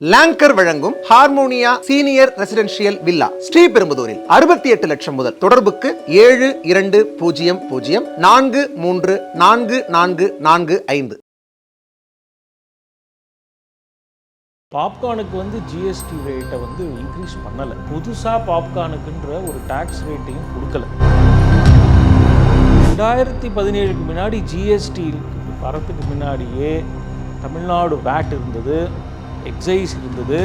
Longer வழங்கும் Harmonia senior residential villa ஸ்ரீபெரும்புதூரில் அறுபத்தி எட்டு லட்சம் முதல் தொடர்புக்கு ஏழு இரண்டு பூஜ்ஜியம் பூஜ்ஜியம் நான்கு மூன்று நான்கு நான்கு நான்கு ஐந்து. பாப்கார்னுக்கு வந்து ஜிஎஸ்டி ரேட்டை வந்து இன்க்ரீஸ் பண்ணலை. புதுசாக பாப்கார்னுக்குன்ற ஒரு டேக்ஸ் ரேட்டையும் கொடுக்கல. ரெண்டாயிரத்தி பதினேழுக்கு முன்னாடி ஜிஎஸ்டி வரத்துக்கு முன்னாடியே தமிழ்நாடு வேட் இருந்தது. எக்ஸைஸ் இருந்தது.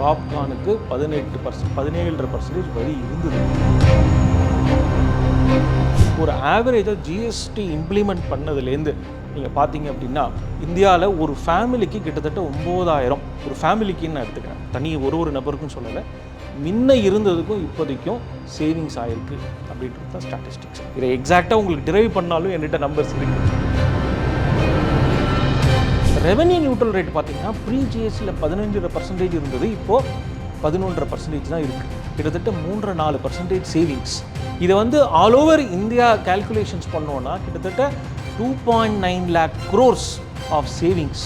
பாப்கார்னுக்கு பதினெட்டு பர்சன்ட் பதினேழரை பர்சன்டேஜ் வரி இருந்தது. ஒரு ஆவரேஜாக ஜிஎஸ்டி இம்ப்ளிமெண்ட் பண்ணதுலேருந்து நீங்கள் பார்த்தீங்க அப்படின்னா இந்தியாவில் ஒரு ஃபேமிலிக்கு கிட்டத்தட்ட ஒம்பதாயிரம். ஒரு ஃபேமிலிக்குன்னு நான் எடுத்துக்கிறேன். தனி ஒரு ஒரு நபருக்கும் சொல்லலை. முன்ன இருந்ததுக்கும் இப்போதைக்கும் சேவிங்ஸ் ஆகிருக்கு அப்படின்றது தான் ஸ்டாட்டிஸ்டிக்ஸ் இதை எக்ஸாக்டாக உங்களுக்கு டிரைவ் பண்ணாலும் என்கிட்ட நம்பர்ஸ் இருக்குது ரெவென்யூ நியூட்ரல் ரேட் பார்த்தீங்கன்னா ப்ரீ ஜிஎஸ்டியில் பதினஞ்சரை பர்சன்டேஜ் இருந்தது. இப்போது பதினொன்றரை பர்சன்டேஜ் தான் இருக்குது கிட்டத்தட்ட மூன்று நாலு பர்சன்டேஜ் சேவிங்ஸ் இதை வந்து ஆல் ஓவர் இந்தியா கால்குலேஷன்ஸ் பண்ணோன்னா கிட்டத்தட்ட two point nine lakh crores of savings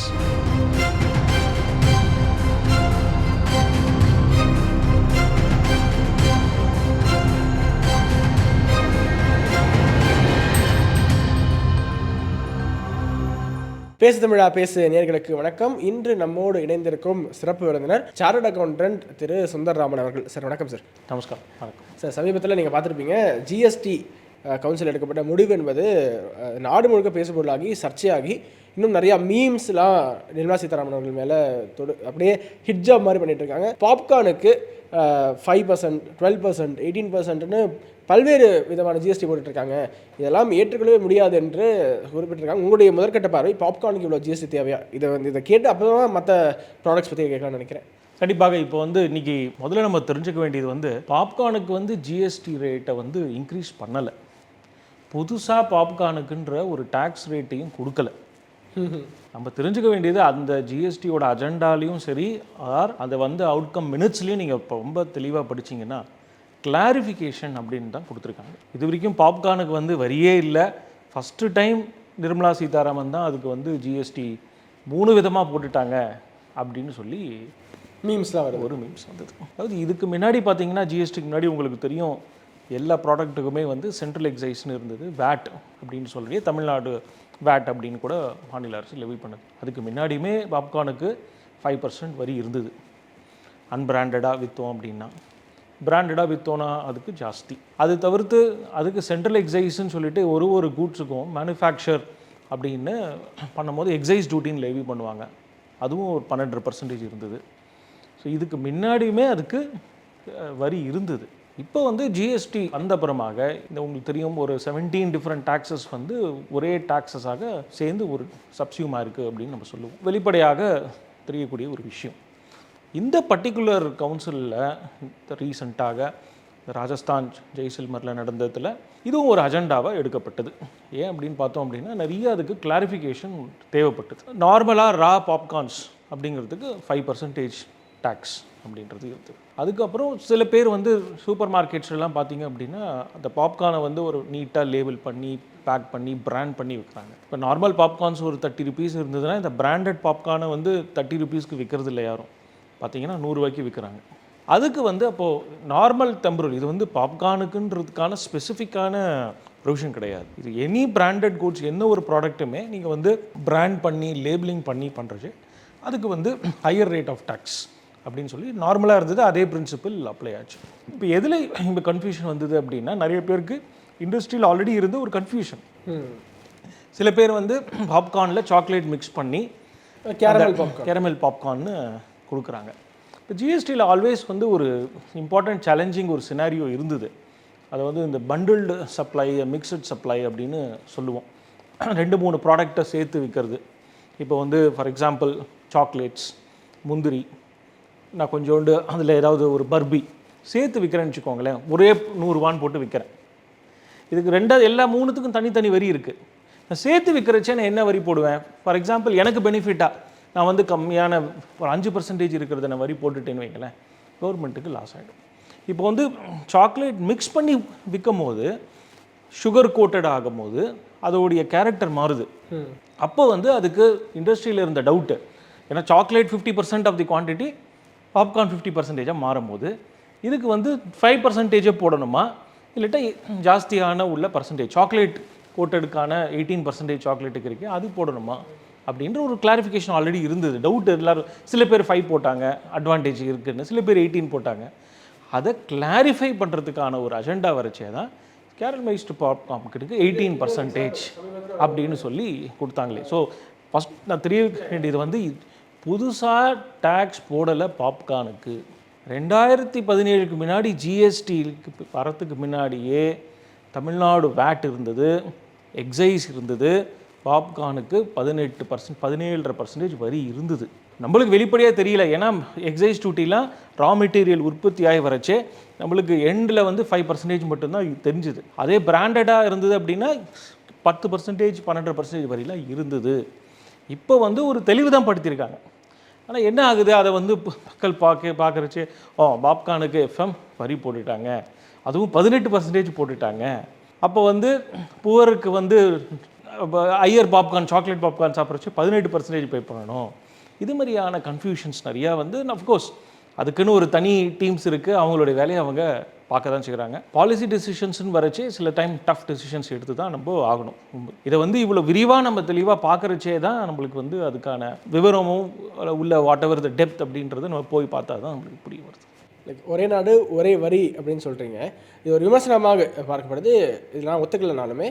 பேசு தமிழா பேசு நேர்களுக்கு வணக்கம். இன்று நம்மோடு இணைந்திருக்கும் சிறப்பு விருந்தினர் சார்ட் அக்கௌண்டன்ட் திரு சுந்தர்ராமன் அவர்கள். சார் வணக்கம் சார். நமஸ்காரம். வணக்கம். சார் சமீபத்தில் நீங்கள் பார்த்துருப்பீங்க ஜிஎஸ்டி கவுன்சில் எடுக்கப்பட்ட முடிவு என்பது நாடு முழுக்க பேசுபொருளாகி சர்ச்சையாகி இன்னும் நிறையா மீம்ஸ்லாம் நிர்மலா சீதாராமன் அவர்கள் மேலே தொடு அப்படியே ஹிட் ஜாப் மாதிரி பண்ணிட்டு இருக்காங்க. பாப்கார்னுக்கு five percent twelve percent eighteen பர்சன்ட்னு பல்வேறு விதமான ஜிஎஸ்டி போட்டுட்ருக்காங்க இதெல்லாம் ஏற்றுக்கொள்ளவே முடியாது என்று குறிப்பிட்டிருக்காங்க. உங்களுடைய முதற்கட்ட பார்வை பாப்கார்னுக்கு இவ்வளோ ஜிஎஸ்டி தேவையா? இதை வந்து இதை கேட்டு அப்போ தான் மற்ற ப்ராடக்ட்ஸ் பற்றி கேட்கலாம்னு நினைக்கிறேன். கண்டிப்பாக இப்போ வந்து இன்றைக்கி முதல்ல நம்ம தெரிஞ்சுக்க வேண்டியது வந்து பாப்கார்னுக்கு வந்து ஜிஎஸ்டி ரேட்டை வந்து இன்க்ரீஸ் பண்ணலை. புதுசாக பாப்கார்னுக்குன்ற ஒரு டேக்ஸ் ரேட்டையும் கொடுக்கல. நம்ம தெரிஞ்சுக்க வேண்டியது அந்த ஜிஎஸ்டியோட அஜெண்டாலையும் சரி ஆர் அதை வந்து அவுட்கம் மினிட்ஸ்லையும் நீங்கள் இப்போ ரொம்ப தெளிவாக படிச்சீங்கன்னா கிளாரிஃபிகேஷன் அப்படின்னு தான் கொடுத்துருக்காங்க. இது வரைக்கும் பாப்கார்னுக்கு வந்து வரியே இல்லை. ஃபஸ்ட்டு டைம் நிர்மலா சீதாராமன் தான் அதுக்கு வந்து ஜிஎஸ்டி மூணு விதமாக போட்டுட்டாங்க அப்படின்னு சொல்லி மீம்ஸ்லாம் வருது. ஒரு மீம்ஸ் வந்தது. அதாவது இதுக்கு முன்னாடி பார்த்தீங்கன்னா ஜிஎஸ்டிக்கு முன்னாடி உங்களுக்கு தெரியும் எல்லா ப்ராடக்ட்டுக்குமே வந்து சென்ட்ரல் எக்ஸைஸ்னு இருந்தது. வேட் அப்படின்னு சொல்லி தமிழ்நாடு வேட் அப்படின்னு கூட மாநில அரசு லெவி பண்ணுது. அதுக்கு முன்னாடியுமே பாப்கார்னுக்கு ஃபைவ் பர்சன்ட் வரி இருந்தது. அன்பிராண்டடாக விற்றோம் அப்படின்னா. பிராண்டடாக விற்றோன்னா அதுக்கு ஜாஸ்தி. அது தவிர்த்து அதுக்கு சென்ட்ரல் எக்ஸைஸ்ன்னு சொல்லிட்டு ஒரு ஒரு கூட்ஸுக்கும் மேனுஃபேக்சர் அப்படின்னு பண்ணும்போது எக்ஸைஸ் டியூட்டின்னு லெவி பண்ணுவாங்க. அதுவும் ஒரு பன்னெண்டு பர்சன்டேஜ் இருந்தது. ஸோ இதுக்கு முன்னாடியுமே அதுக்கு வரி இருந்தது. இப்போ வந்து ஜிஎஸ்டி வந்த அப்புறமாக இந்த உங்களுக்கு தெரியும் ஒரு செவன்டீன் டிஃப்ரெண்ட் டாக்ஸஸ் வந்து ஒரே டாக்ஸஸாக சேர்ந்து ஒரு சப்சியூமாக இருக்குது அப்படின்னு நம்ம சொல்லுவோம். வெளிப்படையாக தெரியக்கூடிய ஒரு விஷயம். இந்த பர்டிகுலர் கவுன்சிலில் ரீசண்டாக ராஜஸ்தான் ஜெய்சல்மரில் நடந்ததில் இதுவும் ஒரு அஜெண்டாவாக எடுக்கப்பட்டது. ஏன் அப்படின்னு பார்த்தோம் அப்படின்னா நிறைய அதுக்கு கிளாரிஃபிகேஷன் தேவைப்பட்டது. நார்மலாக ரா பாப்கார்ன்ஸ் அப்படிங்கிறதுக்கு ஃபைவ் பர்சன்டேஜ் டேக்ஸ் அப்படின்றது இருக்குது அதுக்கப்புறம் சில பேர் வந்து சூப்பர் மார்க்கெட்ஸ்லாம் பார்த்தீங்க அப்படின்னா அந்த பாப்கார்னை வந்து ஒரு நீட்டாக லேபிள் பண்ணி பேக் பண்ணி பிராண்ட் பண்ணி விற்கிறாங்க இப்போ நார்மல் பாப்கார்ன்ஸ் ஒரு தேர்ட்டி ருபீஸ் இருந்ததுன்னா இந்த பிராண்டட் பாப்கார்னை வந்து தேர்ட்டி ருபீஸ்க்கு விற்கிறது இல்லை யாரும். பார்த்தீங்கன்னா நூறுரூவாய்க்கு விற்கிறாங்க அதுக்கு வந்து அப்போது நார்மல் டெம்பரரி இது வந்து பாப்கார்னுக்குன்றதுக்கான ஸ்பெசிஃபிக்கான ப்ரொவிஷன் கிடையாது. இது எனி பிராண்டட் கூட்ஸ் எந்த ஒரு ப்ராடக்ட்டுமே நீங்கள் வந்து பிராண்ட் பண்ணி லேபிளிங் பண்ணி பண்ணுறது அதுக்கு வந்து ஹையர் ரேட் ஆஃப் டேக்ஸ் அப்படின்னு சொல்லி நார்மலாக இருந்தது அதே பிரின்சிபல் அப்ளை ஆச்சு. இப்போ எதில் இப்போ கன்ஃபியூஷன் வந்தது அப்படின்னா நிறைய பேருக்கு இண்டஸ்ட்ரியில் ஆல்ரெடி இருந்த ஒரு கன்ஃபியூஷன் சில பேர் வந்து பாப்கார்னில் சாக்லேட் மிக்ஸ் பண்ணி கேரமல் பாப்கார்ன் கேரமல் பாப்கார்ன்னு கொடுக்குறாங்க. இப்போ ஜிஎஸ்டியில் ஆல்வேஸ் வந்து ஒரு இம்பார்ட்டன்ட் சேலஞ்சிங் ஒரு சினாரியோ இருந்தது. அதை வந்து இந்த பண்டில்டு சப்ளை மிக்சட் சப்ளை அப்படின்னு சொல்லுவோம். ரெண்டு மூணு ப்ராடக்டை சேர்த்து விற்கிறது இப்போ வந்து ஃபார் எக்ஸாம்பிள் சாக்லேட்ஸ் முந்திரி நான் கொஞ்சோண்டு அதில் ஏதாவது ஒரு பர்பி சேர்த்து விற்கிறேன்னு வச்சுக்கோங்களேன். ஒரே நூறுரூவான்னு போட்டு விற்கிறேன் இதுக்கு ரெண்டாவது எல்லா மூணுத்துக்கும் தனித்தனி வரி இருக்குது நான் சேர்த்து விற்கிறச்சே நான் என்ன வரி போடுவேன்? ஃபார் எக்ஸாம்பிள் எனக்கு பெனிஃபிட்டாக நான் வந்து கம்மியான ஒரு அஞ்சு பர்சன்டேஜ் இருக்கிறத நான் வரி போட்டுட்டேன்னு வைங்களேன். கவர்மெண்ட்டுக்கு லாஸ் ஆகிடும் இப்போ வந்து சாக்லேட் மிக்ஸ் பண்ணி விற்கும் போது சுகர் கோட்டட் ஆகும்போது அதோடைய கேரக்டர் மாறுது. அப்போ வந்து அதுக்கு இண்டஸ்ட்ரியில் இருந்த டவுட்டு ஏன்னா chocolate fifty percent of the quantity popcorn fifty பர்சன்டேஜாக மாறும்போது இதுக்கு வந்து ஃபைவ் பர்சன்டேஜே போடணுமா? இல்லாட்டா ஜாஸ்தியான உள்ள பர்சன்டேஜ் சாக்லேட் கோட்டடுக்கான எயிட்டீன் பர்சன்டேஜ் சாக்லேட்டுக்கு இருக்குது அது போடணுமா? அப்படின்ற ஒரு கிளாரிஃபிகேஷன் ஆல்ரெடி இருந்தது. டவுட் எல்லாரும் சில பேர் ஃபைவ் போட்டாங்க அட்வான்டேஜ் இருக்குதுன்னு சில பேர் எயிட்டீன் போட்டாங்க. அதை கிளாரிஃபை பண்ணுறதுக்கான ஒரு அஜெண்டா வரைச்சே தான் கேரல்மைஸ்டு பாப்கார்னுக்கு எயிட்டீன் பர்சன்டேஜ் அப்படின்னு சொல்லி கொடுத்தாங்களே. ஸோ ஃபஸ்ட் நான் தெரிய வேண்டியது வந்து புதுசாக டேக்ஸ் போடலை பாப்கார்னுக்கு ரெண்டாயிரத்தி பதினேழுக்கு முன்னாடி ஜிஎஸ்டிக்கு வரத்துக்கு முன்னாடியே தமிழ்நாடு வேட் இருந்தது எக்ஸைஸ் இருந்தது பாப்கார்னுக்கு பதினெட்டு பர்சன்ட் பதினேழரை பர்சன்டேஜ் வரி இருந்தது. நம்மளுக்கு வெளிப்படையாக தெரியல ஏன்னா எக்ஸைஸ் டியூட்டிலாம் ரா மெட்டீரியல் உற்பத்தி ஆகி வரச்சே நம்மளுக்கு எண்டில் வந்து ஃபைவ் பர்சன்டேஜ் மட்டும்தான் தெரிஞ்சுது. அதே பிராண்டடாக இருந்தது அப்படின்னா பத்து பர்சன்டேஜ் பன்னெண்டு பர்சன்டேஜ் வரையிலாம் இருந்தது. இப்போ வந்து ஒரு தெளிவு தான் படுத்தியிருக்காங்க ஆனால் என்ன ஆகுது? அதை வந்து மக்கள் பார்க்க பார்க்குறச்சு ஓ பாப்கார்னுக்கு எஃப்எம் வரி போட்டுட்டாங்க. அதுவும் பதினெட்டு பர்சன்டேஜ் போட்டுட்டாங்க. அப்போ வந்து புவருக்கு வந்து ஐயர் பாப்கார்ன் சாக்லேட் பாப்கார்ன் சாப்பிட்றச்சு பதினெட்டு பர்சன்டேஜ் பே பண்ணணும். இது மாதிரியான கன்ஃபியூஷன்ஸ் நிறையா வந்து அஃப்கோர்ஸ் அதுக்குன்னு ஒரு தனி டீம்ஸ் இருக்குது அவங்களுடைய வேலையை அவங்க பார்க்க தான் செய்கிறாங்க பாலிசி டெசிஷன்ஸ்னு வரைச்சி சில டைம் டஃப் டெசிஷன்ஸ் எடுத்து தான் நம்ம ஆகணும். இதை வந்து இவ்வளோ விரிவாக நம்ம தெளிவாக பார்க்குறச்சே தான் நம்மளுக்கு வந்து அதுக்கான விவரமும் உள்ள வாட் எவர் த டெப்த் அப்படின்றத நம்ம போய் பார்த்தா தான் நம்மளுக்கு புரிய வருது. லைக் ஒரே நாடு ஒரே வரி அப்படின்னு சொல்கிறீங்க இது ஒரு விமர்சனமாக பார்க்கப்படுது. இதெல்லாம் ஒத்துக்கலைனாலுமே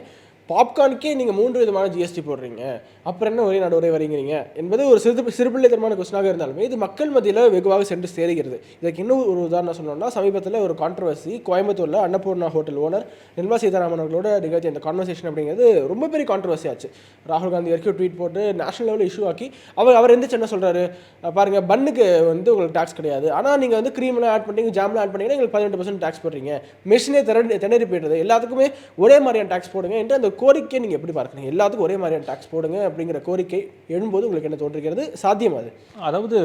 பாப்கார்னுக்கே நீங்கள் மூன்று விதமான ஜிஎஸ்டி போடுறீங்க. அப்புறம் என்ன ஒரே நாடு ஒரே வரிங்கிறீங்க? என்பது ஒரு சிறு சிறுபிள்ளைத்தனமான கொஸ்டினாக இருந்தாலுமே இது மக்கள் மத்தியில் வெகுவாக சென்று சேருகிறது. இதுக்கு இன்னும் ஒரு உதாரணம் சொல்லணும்னா சமீபத்தில் ஒரு கான்ட்ரவர்சி கோயம்புத்தூரில் அன்னபூர்ணா ஹோட்டல் ஓனர் நிர்மலா சீதாராமன் அவர்களோட நிகழ்ச்சி அந்த கான்வர்சேஷன் அப்படிங்கிறது ரொம்ப பெரிய கான்ட்ரவர்சி ஆச்சு. ராகுல் காந்தி வரைக்கும் ட்வீட் போட்டு நேஷனல் லெவலில் இஷ்யூ ஆக்கி அவர் அவர் எந்திரிச்சு என்ன சொல்கிறாரு பாருங்கள் பன்னுக்கு வந்து உங்களுக்கு டாக்ஸ் கிடையாது. ஆனால் நீங்கள் வந்து க்ரீம்லாம் ஆட் பண்ணீங்க ஜாம்லாம் ஆட் பண்ணிங்கன்னா எங்களுக்கு பதினெட்டு பர்சன்ட் டாக்ஸ் போடுறீங்க. மிஷினே திரண்டு திணறி போயிடுது. எல்லாத்துக்குமே ஒரே மாதிரியான டாக்ஸ் போடுங்க என்று அந்த கோரிக்கையை நீங்கள் எப்படி பார்க்குறீங்க? எல்லாத்துக்கும் ஒரே மாதிரியான டேக்ஸ் போடுங்க அப்படிங்கிற கோரிக்கை எழும்போது உங்களுக்கு என்ன தோன்றுகிறது? சாத்தியம் அது? அதாவது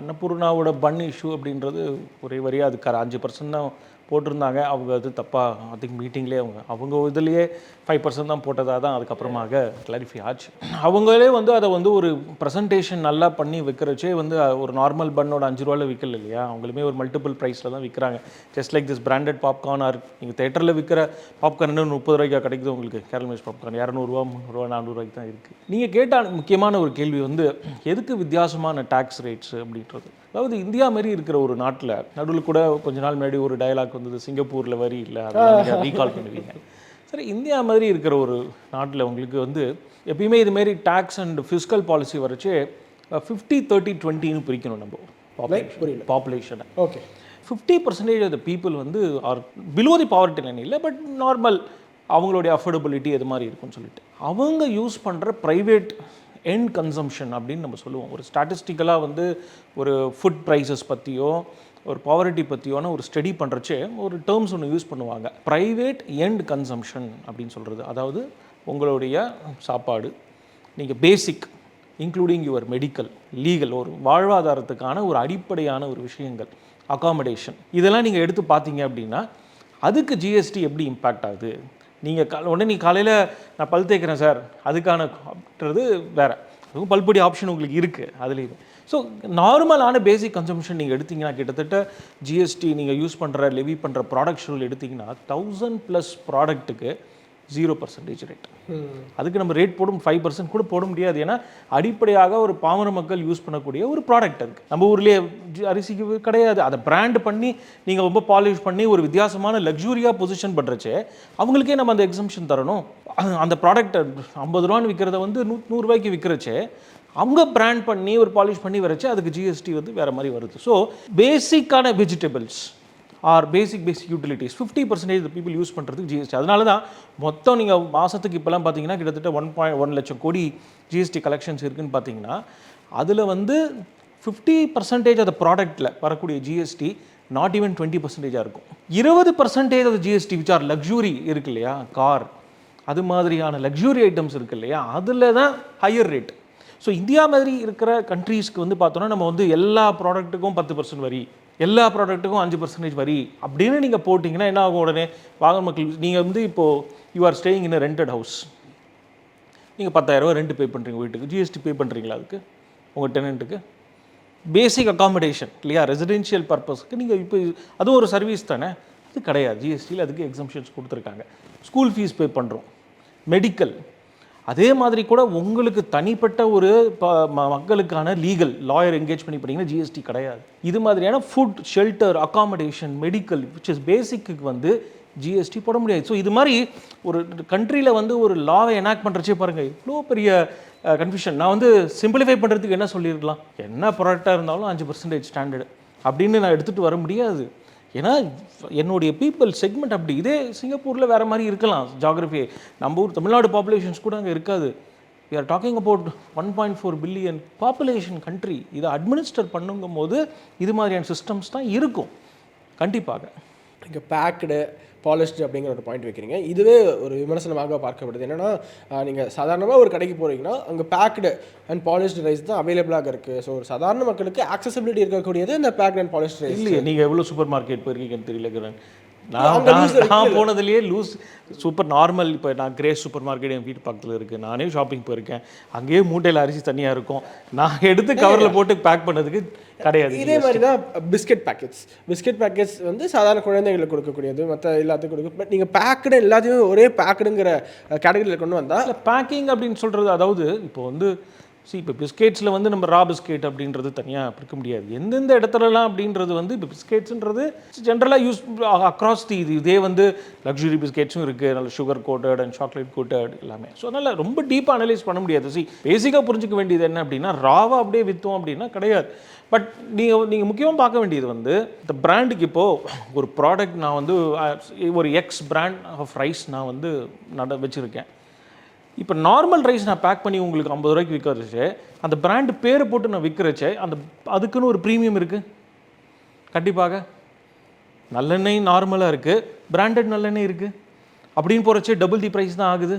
அன்னபூர்ணாவோட பன் இஷ்யூ அப்படின்றது ஒரே வரியாக அதுக்கு அஞ்சு பர்சன்ட் தான் போட்டிருந்தாங்க. அவங்க அது தப்பாக ஐ திங்க் மீட்டிங்லேயே அவங்க அவங்க இதுலேயே ஃபைவ் பர்சன்ட் தான் போட்டதாக தான் அதுக்கப்புறமாக கிளாரிஃபை ஆச்சு. அவங்களே வந்து அதை வந்து ஒரு ப்ரெசன்டேஷன் நல்லா பண்ணி விற்கிறச்சே வந்து ஒரு நார்மல் பன்னோட அஞ்சு ரூபாயில் விற்கல இல்லையா? அவங்களுமே ஒரு மல்டிபிள் ப்ரைஸில் தான் விற்கிறாங்க just like this branded popcorn or நீங்கள் தேட்டரில் விற்கிற பாப்கார்ன் முப்பது ரூபாய்க்கா கிடைக்குது உங்களுக்கு? கேரளமேஷ் பாப்கார்ன் இரநூறுவா முந்நூறுவா நானூறுரூவாய்க்கு தான் இருக்குது நீங்கள் கேட்ட முக்கியமான ஒரு கேள்வி வந்து எதுக்கு வித்தியாசமான டேக்ஸ் ரேட்ஸ் அப்படின்றது? அதாவது இந்தியா மாதிரி இருக்கிற ஒரு நாட்டில் நடுவில் கூட கொஞ்ச நாள் முன்னாடி ஒரு டயலாக் வந்தது சிங்கப்பூரில் வரி இல்லை அதெல்லாம் ரீகால் பண்ணுவீங்க. சரி இந்தியா மாதிரி இருக்கிற ஒரு நாட்டில் உங்களுக்கு வந்து எப்பயுமே இதுமாரி டேக்ஸ் அண்ட் ஃபிஸ்கல் பாலிசி வரைச்சு ஃபிஃப்டி தேர்ட்டி டுவெண்ட்டின்னு பிரிக்கணும் நம்ம புரியல. பாப்புலேஷனை okay fifty percentage of the people வந்து are below the poverty line இல்லை பட் நார்மல் அவங்களுடைய அஃபோர்டபிலிட்டி எது மாதிரி இருக்கும்னு சொல்லிட்டு. அவங்க யூஸ் பண்ணுற ப்ரைவேட் எண்ட் கன்சம்ஷன் அப்படின்னு நம்ம சொல்லுவோம். ஒரு ஸ்டாட்டிஸ்டிக்கலாக வந்து ஒரு ஃபுட் ப்ரைஸஸ் பற்றியோ ஒரு பாவர்ட்டி பற்றியோன ஒரு ஸ்டடி பண்ணுறச்சே ஒரு டேர்ம்ஸ் ஒன்று யூஸ் பண்ணுவாங்க. ப்ரைவேட் எண்ட் கன்சம்ஷன் அப்படின்னு சொல்கிறது அதாவது உங்களுடைய சாப்பாடு நீங்கள் basic including your medical legal ஒரு வாழ்வாதாரத்துக்கான ஒரு அடிப்படையான ஒரு விஷயங்கள் அகாமடேஷன் இதெல்லாம் நீங்கள் எடுத்து பார்த்தீங்க அப்படின்னா அதுக்கு ஜிஎஸ்டி எப்படி இம்பேக்ட் ஆகுது? நீங்கள் கா உடனே நீ காலையில் நான் பல் தேய்க்கிறேன் சார். அதுக்கானது வேறு. அதுவும் பல்படி ஆப்ஷன் உங்களுக்கு இருக்குது அதுலேயும். ஸோ நார்மலான பேசிக் கன்சம்ஷன் நீங்கள் எடுத்தீங்கன்னா கிட்டத்தட்ட ஜிஎஸ்டி நீங்கள் யூஸ் பண்ணுற லெவி பண்ணுற ப்ராடக்ட்ஸ் எடுத்திங்கன்னா எடுத்தீங்கன்னா தௌசண்ட் ப்ளஸ் ப்ராடக்ட்டுக்கு ஜீரோ பர்சன்டேஜ் ரேட் அதுக்கு நம்ம ரேட் போடும் ஃபைவ் பர்சன்ட் கூட போட முடியாது. ஏன்னா அடிப்படையாக ஒரு பாமர மக்கள் யூஸ் பண்ணக்கூடிய ஒரு ப்ராடக்ட் அதுக்கு நம்ம ஊர்லேயே ஜி- அரிசிக்கு கிடையாது. அதை பிராண்ட் பண்ணி நீங்கள் ரொம்ப பாலிஷ் பண்ணி ஒரு வித்தியாசமான லக்ஸூரியாக பொசிஷன் பண்ணுறச்சே அவங்களுக்கே நம்ம அந்த எக்ஸம்ஷன் தரணும். அந்த ப்ராடக்ட் ஐம்பது ரூபான்னு விற்கிறத வந்து நூ நூறுரூவாய்க்கு விற்கிறச்சே அவங்க பிராண்ட் பண்ணி ஒரு பாலிஷ் பண்ணி வரச்சு அதுக்கு ஜிஎஸ்டி வந்து வேறு மாதிரி வருது. ஸோ பேசிக்கான vegetables are basic basic utilities fifty percentage people use பண்ணுறதுக்கு ஜிஎஸ்டி அதனால தான் மொத்தம் நீங்கள் மாதத்துக்கு இப்போலாம் பார்த்தீங்கன்னா கிட்டத்தட்ட ஒன் பாயிண்ட் ஒன் லட்சம் கோடி ஜிஎஸ்டி கலெக்ஷன்ஸ் இருக்குதுன்னு பார்த்தீங்கன்னா அதில் வந்து ஃபிஃப்டி பர்சன்டேஜ் அந்த ப்ராடக்ட்டில் வரக்கூடிய ஜிஎஸ்டி நாட் ஈவன் டுவெண்ட்டி பர்சன்டேஜாக இருக்கும். இருபது பர்சன்டேஜ் அது ஜிஎஸ்டி விச் ஆர் லக்ஸுரி இருக்கு இல்லையா? கார் அது மாதிரியான லக்ஸுரி ஐட்டம்ஸ் இருக்கு இல்லையா? அதில் தான் ஹையர் ரேட் ஸோ இந்தியா மாதிரி இருக்கிற கண்ட்ரீஸ்க்கு வந்து பார்த்தோன்னா நம்ம வந்து எல்லா ப்ராடக்ட்டுக்கும் பத்து பர்சன்ட் வரி. எல்லா ப்ராடக்ட்டுக்கும் அஞ்சு பர்சன்டேஜ் வரி அப்படின்னு நீங்கள் போட்டிங்கன்னா என்ன ஆகும் உடனே? வாகன மக்கள் நீங்கள் வந்து இப்போது you are staying in rented house நீங்கள் பத்தாயிரரூவா ரெண்ட் பே பண்ணுறீங்க வீட்டுக்கு. ஜிஎஸ்டி பே பண்ணுறீங்களா அதுக்கு? உங்கள் டெனண்ட்டுக்கு பேசிக் அகாமடேஷன் இல்லையா? ரெசிடென்ஷியல் பர்பஸ்க்கு நீங்கள் இப்போ அதுவும் ஒரு சர்வீஸ் தானே? அது கிடையாது. ஜிஎஸ்டியில் அதுக்கு எக்ஸம்ஷன்ஸ் கொடுத்துருக்காங்க. ஸ்கூல் ஃபீஸ் பே பண்ணுறோம் மெடிக்கல் அதே மாதிரி கூட உங்களுக்கு தனிப்பட்ட ஒரு ப ம- மக்களுக்கான லீகல் லாயர் என்கேஜ் பண்ணி பண்ணிங்கன்னா ஜிஎஸ்டி கிடையாது. இது மாதிரியான food shelter accommodation medical which is பேசிக்கு வந்து ஜிஎஸ்டி போட முடியாது. ஸோ இது மாதிரி ஒரு கண்ட்ரியில் வந்து ஒரு லாவை எனாக்ட் பண்ணுறச்சே பாருங்கள் இவ்வளோ பெரிய கன்ஃபியூஷன் நான் வந்து சிம்பிளிஃபை பண்ணுறதுக்கு என்ன சொல்லியிருக்கலாம்? என்ன ப்ராடக்டாக இருந்தாலும் அஞ்சு பர்சன்டேஜ் ஸ்டாண்டர்டு அப்படின்னு நான் எடுத்துகிட்டு வர முடியாது. ஏன்னா என்னுடைய பீப்புள் செக்மெண்ட் அப்படி. இதே சிங்கப்பூரில் வேறு மாதிரி இருக்கலாம் ஜாகிரபி நம்ம ஊர் தமிழ்நாடு பாப்புலேஷன்ஸ் கூட அங்கே இருக்காது. We are talking about one point four billion population country இதை அட்மினிஸ்டர் பண்ணுங்கும் போது இது மாதிரியான சிஸ்டம்ஸ் தான் இருக்கும். கண்டிப்பாக. இங்கே பேக்டு பாலிஷ்டு அப்படிங்கிற ஒரு பாயிண்ட் வைக்கிறீங்க. இதுவே ஒரு விமர்சனமாக பார்க்கப்படுது. என்னன்னா நீங்கள் சாதாரணமாக ஒரு கடைக்கு போகிறீங்கன்னா அங்கே பேக்டு அண்ட் பாலிஷ்டு ரைஸ் தான் அவைலபிளாக இருக்குது ஸோ ஒரு சாதாரண மக்களுக்கு ஆக்சசபிலிட்டி இருக்கக்கூடியது இந்த பேக்டு அண்ட் பாலிஷ்டு ரைஸ் இல்லையே நீங்கள் எவ்வளோ சூப்பர் மார்க்கெட் போயிருக்கீங்கன்னு தெரியல கிரண். நான் போனதுலேயே லூஸ் சூப்பர் நார்மல் இப்போ நான் கிரேஸ் சூப்பர் மார்க்கெட் என் வீட்டு பக்கத்தில் இருக்குது நானே ஷாப்பிங் போயிருக்கேன். அங்கேயே மூட்டையில் அரிசி தனியாக இருக்கும். நான் எடுத்து கவரில் போட்டு பேக் பண்ணதுக்கு கிடையாது. இதே மாதிரி தான் பிஸ்கெட் பேக்கெட்ஸ் பிஸ்கெட் பேக்கெட்ஸ் வந்து சாதாரண குழந்தைங்களுக்கு கொடுக்கக்கூடியது மற்ற எல்லாத்துக்கும் கொடுக்கும் பட் நீங்கள் பேக்கடு எல்லாத்தையுமே ஒரே பேக்கடுங்கிற கேட்டகரியில் கொண்டு வந்தால் பேக்கிங் அப்படின்னு சொல்கிறது அதாவது இப்போ வந்து சி இப்போ பிஸ்கெட்ஸில் வந்து நம்ம ரா பிஸ்கெட் அப்படின்றது தனியாக பிரிக்க முடியாது. எந்தெந்த இடத்துலலாம் அப்படின்றது வந்து இப்போ பிஸ்கெட்ஸுன்றது ஜென்ரலாக யூஸ் அக்ராஸ் தி இது இதே வந்து லக்ஸுரி பிஸ்கெட்ஸும் இருக்குது நல்ல sugar coated and chocolate coated எல்லாமே. ஸோ அதனால் ரொம்ப டீப்பாக அனலைஸ் பண்ண முடியாது. சி பேசிக்காக புரிஞ்சுக்க வேண்டியது என்ன அப்படின்னா ராவாக அப்படியே விற்றோம் அப்படின்னா கிடையாது. பட் நீங்கள் நீங்கள் முக்கியமாக பார்க்க வேண்டியது வந்து இந்த பிராண்டுக்கு இப்போது ஒரு ப்ராடக்ட் நான் வந்து ஒரு எக்ஸ் பிராண்ட் ஆஃப் ரைஸ் நான் வந்து நட வச்சுருக்கேன். இப்போ நார்மல் ரைஸ் நான் பேக் பண்ணி உங்களுக்கு ஐம்பது ரூபாய்க்கு விற்கிறச்சு அந்த பிராண்டு பேரை போட்டு நான் விற்கிறச்சே அந்த அதுக்குன்னு ஒரு ப்ரீமியம் இருக்குது கண்டிப்பாக. நல்லெண்ணெய் நார்மலாக இருக்குது பிராண்டட் நல்லெண்ணெய் இருக்குது அப்படின்னு போகிறச்சே டபுள் தி ப்ரைஸ் தான் ஆகுது.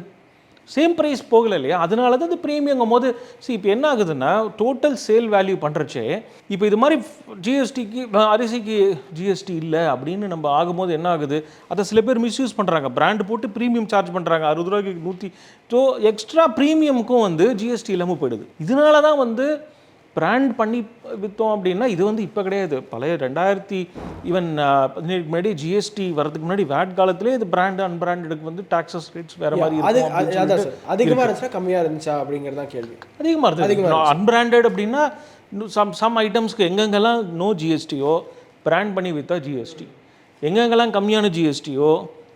சேம் ப்ரைஸ் போகலை இல்லையா அதனால தான் இந்த ப்ரீமியங்கும் போது see இப்போ என்ன ஆகுதுன்னா டோட்டல் சேல் வேல்யூ பண்ணுறச்சே இப்போ இது மாதிரி ஜிஎஸ்டிக்கு அரிசிக்கு ஜிஎஸ்டி இல்லை அப்படின்னு நம்ம ஆகும்போது என்ன ஆகுது? அதை சில பேர் மிஸ்யூஸ் பண்ணுறாங்க பிராண்டு போட்டு ப்ரீமியம் சார்ஜ் பண்ணுறாங்க அறுபது ரூபாய்க்கு நூற்றி ஸோ எக்ஸ்ட்ரா ப்ரீமியமுக்கும் வந்து ஜிஎஸ்டி இல்லாமல் போயிடுது. இதனால தான் வந்து பிராண்ட் பண்ணி விற்றோம் அப்படின்னா இது வந்து இப்போ கிடையாது. பழைய ரெண்டாயிரத்தி ஈவன் பதினேழுக்கு முன்னாடி ஜிஎஸ்டி வரதுக்கு முன்னாடி வேட் காலத்திலே இது பிராண்ட் அன்பிராண்டடுக்கு வந்து டாக்ஸஸ் ரேட்ஸ் வேறு மாதிரி அதிகமாக இருந்துச்சா கம்மியாக இருந்துச்சா அப்படிங்கிறது தான் கேள்வி. அதிகமாக இருந்தது. அன்பிராண்டட் அப்படின்னா சம் சம் ஐட்டம்ஸ்க்கு எங்கெங்கெல்லாம் நோ ஜிஎஸ்டியோ பிராண்ட் பண்ணி விற்றா ஜிஎஸ்டி எங்கெங்கெல்லாம் கம்மியான ஜிஎஸ்டியோ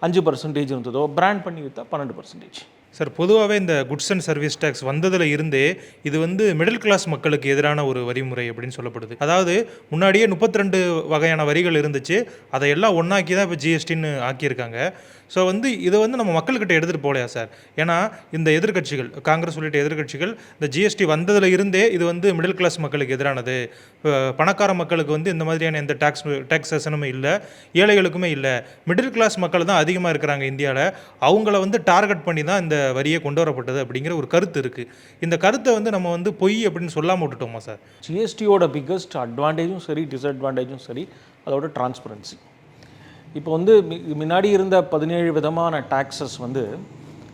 அஞ்சு பர்சன்டேஜ் இருந்ததோ பிராண்ட் பண்ணி விற்றா பன்னெண்டு பர்சன்டேஜ் சார் பொதுவாகவே இந்த குட்ஸ் அண்ட் சர்வீஸ் டேக்ஸ் வந்ததில் இருந்தே இது வந்து மிடில் கிளாஸ் மக்களுக்கு எதிரான ஒரு வரிமுறை அப்படின்னு சொல்லப்படுது. அதாவது முன்னாடியே 32 வகையான வரிகள் இருந்துச்சு. அதை எல்லாம் ஒன்றாக்கி தான் இப்போ ஜிஎஸ்டின்னு ஆக்கியிருக்காங்க. ஸோ வந்து இதை வந்து நம்ம மக்கள்கிட்ட எடுத்துகிட்டு போகலையா சார்? ஏன்னா இந்த எதிர்க்கட்சிகள் காங்கிரஸ் உள்ளிட்ட எதிர்க்கட்சிகள் இந்த ஜிஎஸ்டி வந்ததில் இருந்தே இது வந்து மிடில் கிளாஸ் மக்களுக்கு எதிரானது. பணக்கார மக்களுக்கு வந்து இந்த மாதிரியான எந்த டேக்ஸ் டேக்ஸேஷனும் இல்லை. ஏழைகளுக்குமே இல்லை. மிடில் கிளாஸ் மக்கள் தான் அதிகமாக இருக்கிறாங்க இந்தியாவில் அவங்கள வந்து டார்கெட் பண்ணி தான் இந்த வரியை கொண்டு வரப்பட்டது அப்படிங்கிற ஒரு கருத்து இருக்குது இந்த கருத்தை வந்து நம்ம வந்து பொய் அப்படின்னு சொல்லாமல் விட்டுட்டோமா சார்? ஜிஎஸ்டியோட பிக்கஸ்ட் அட்வான்டேஜும் சரி டிஸ்அட்வான்டேஜும் சரி அதோட டிரான்ஸ்பரன்சி இப்போ வந்து மி- முன்னாடி இருந்த பதினேழு விதமான டாக்ஸஸ் வந்து